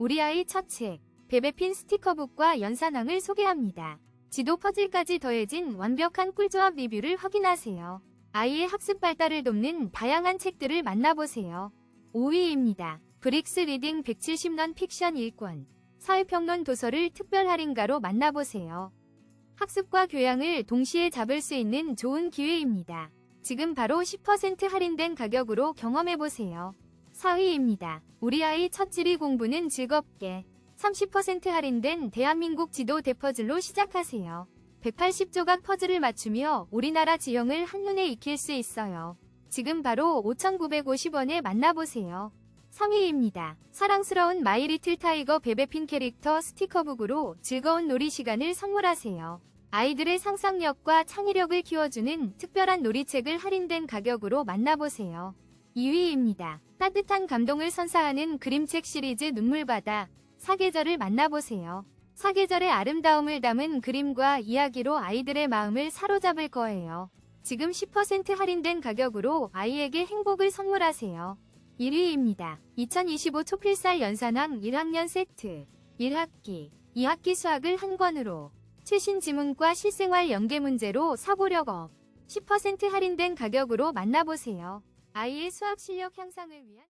우리 아이 첫 책, 베베핀 스티커북과 연산왕을 소개합니다. 지도 퍼즐까지 더해진 완벽한 꿀조합 리뷰를 확인하세요. 아이의 학습 발달을 돕는 다양한 책들을 만나보세요. 5위입니다. 브릭스 리딩 170넌 픽션 1권. 사회평론 도서를 특별 할인가로 만나보세요. 학습과 교양을 동시에 잡을 수 있는 좋은 기회입니다. 지금 바로 10% 할인된 가격으로 경험해보세요. 4위입니다. 우리 아이 첫 지리 공부는 즐겁게 30% 할인된 대한민국 지도 대퍼즐로 시작하세요. 180조각 퍼즐을 맞추며 우리나라 지형을 한눈에 익힐 수 있어요. 지금 바로 5,950원에 만나보세요. 3위입니다. 사랑스러운 마이리틀 타이거 베베핀 캐릭터 스티커북으로 즐거운 놀이 시간을 선물하세요. 아이들의 상상력과 창의력을 키워주는 특별한 놀이책을 할인된 가격으로 만나보세요. 2위입니다. 따뜻한 감동을 선사하는 그림책 시리즈 눈물바다 사계절을 만나보세요. 사계절의 아름다움을 담은 그림과 이야기로 아이들의 마음을 사로잡을 거예요. 지금 10% 할인된 가격으로 아이에게 행복을 선물하세요. 1위입니다. 2025 초필살 연산왕 1학년 세트 1학기 2학기 수학을 한 권으로 최신 지문과 실생활 연계 문제로 사고력 업10% 할인된 가격으로 만나보세요. 아이의 수학 실력 향상을 위한